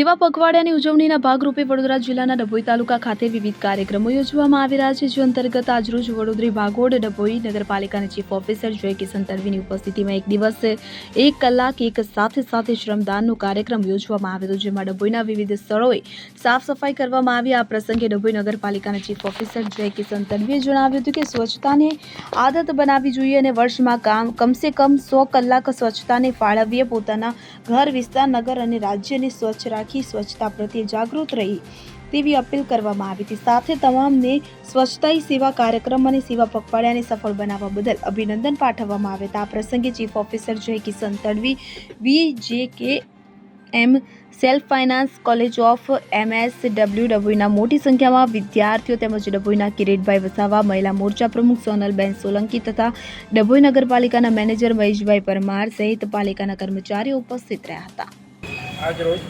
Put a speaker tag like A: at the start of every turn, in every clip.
A: સેવા પખવાડિયાની ઉજવણીના ભાગરૂપે વડોદરા જિલ્લાના ડભોઈ તાલુકા ખાતે વિવિધ કાર્યક્રમો યોજવામાં આવી રહ્યા છે, જે અંતર્ગત આજરોજ વડોદરી ભાગોળ ડભોઈ નગરપાલિકાના ચીફ ઓફિસર જય કિશન તરવીની ઉપસ્થિતિમાં એક દિવસ એક કલાક એક સાથે સાથે શ્રમદાનનો કાર્યક્રમ યોજવામાં આવ્યો હતો, જેમાં ડભોઈના વિવિધ સ્થળોએ સાફ સફાઈ કરવામાં આવી. આ પ્રસંગે ડભોઈ નગરપાલિકાના ચીફ ઓફિસર જય કિશન તરવીએ જણાવ્યું હતું કે સ્વચ્છતાને આદત બનાવવી જોઈએ અને વર્ષમાં કામ કમસે કમ સો કલાક સ્વચ્છતાને ફાળવીએ પોતાના ઘર વિસ્તાર, નગર અને રાજ્યને સ્વચ્છ રાખી સ્વચ્છતા પ્રત્યે જાગૃત રહી તેવી અપીલ કરવામાં આવી હતી. સાથે તમામને સ્વચ્છતા સેવા કાર્યક્રમ અને સેવા પખવાડિયાને સફળ બનાવવા બદલ અભિનંદન પાઠવવામાં આવ્યા હતા. આ પ્રસંગે ચીફ ઓફિસર જય Kishan Tadvi, V J K M self finance college of MS W ડબલ્યુના મોટી સંખ્યામાં વિદ્યાર્થીઓ તેમજ ડભોઈના કિરીટભાઈ વસાવા, મહિલા મોરચા પ્રમુખ સોનલબેન સોલંકી તથા ડભોઈ નગરપાલિકાના મેનેજર મહેશભાઈ પરમાર સહિત પાલિકાના કર્મચારીઓ ઉપસ્થિત રહ્યા હતા.
B: આજ રોજ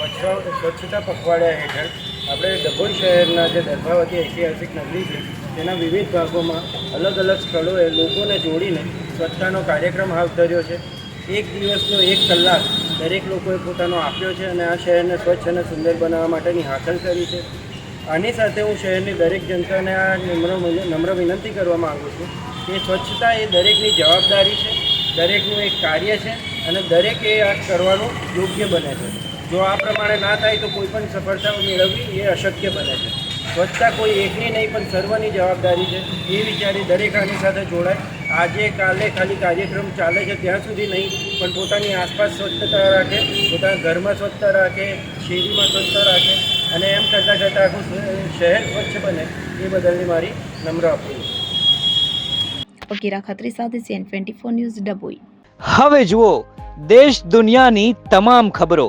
B: સ્વચ્છતા પખવાડિયા હેઠળ આપણે ડભોઈ શહેરના જે દર્ભાવતી ઐતિહાસિક નગરી છે, તેના વિવિધ ભાગોમાં અલગ અલગ સ્થળોએ લોકોને જોડીને સ્વચ્છતાનો કાર્યક્રમ હાથ ધર્યો છે. એક દિવસનો એક કલાક દરેક લોકોએ પોતાનો આપ્યો છે અને આ શહેરને સ્વચ્છ અને સુંદર બનાવવા માટેની હાંસલ કરી છે. આની સાથે હું શહેરની દરેક જનતાને આ નમ્ર નમ્ર વિનંતી કરવા માગું છું કે સ્વચ્છતા એ દરેકની જવાબદારી છે, દરેકનું એક કાર્ય છે અને દરેકે આ કરવાનું યોગ્ય બને છે. જો આ પ્રમાણે ના થાય તો કોઈ પણ સફળતા મેળવવી એ અશક્ય બને છે. સ્વચ્છતા કોઈ એકની નહીં પણ સર્વની જવાબદારી છે. એ વિચારી દરેક આની સાથે જોડાય. આજે કાલે ખાલી કાર્યક્રમ ચાલે છે ત્યાં સુધી નહીં પણ પોતાની આસપાસ સ્વચ્છતા રાખે પોતાના ઘરમાં સ્વચ્છતા રાખે શેરીમાં સ્વચ્છતા રાખે અને એમ કરતાં કરતાં આખું શહેર સ્વચ્છ બને એ બદલની મારી નમ્ર અપીલ છે.
A: વકીરા ખત્રી સાથે CN twenty four news Dabhoi
C: હવે જુઓ દેશ દુનિયાની તમામ ખબરો.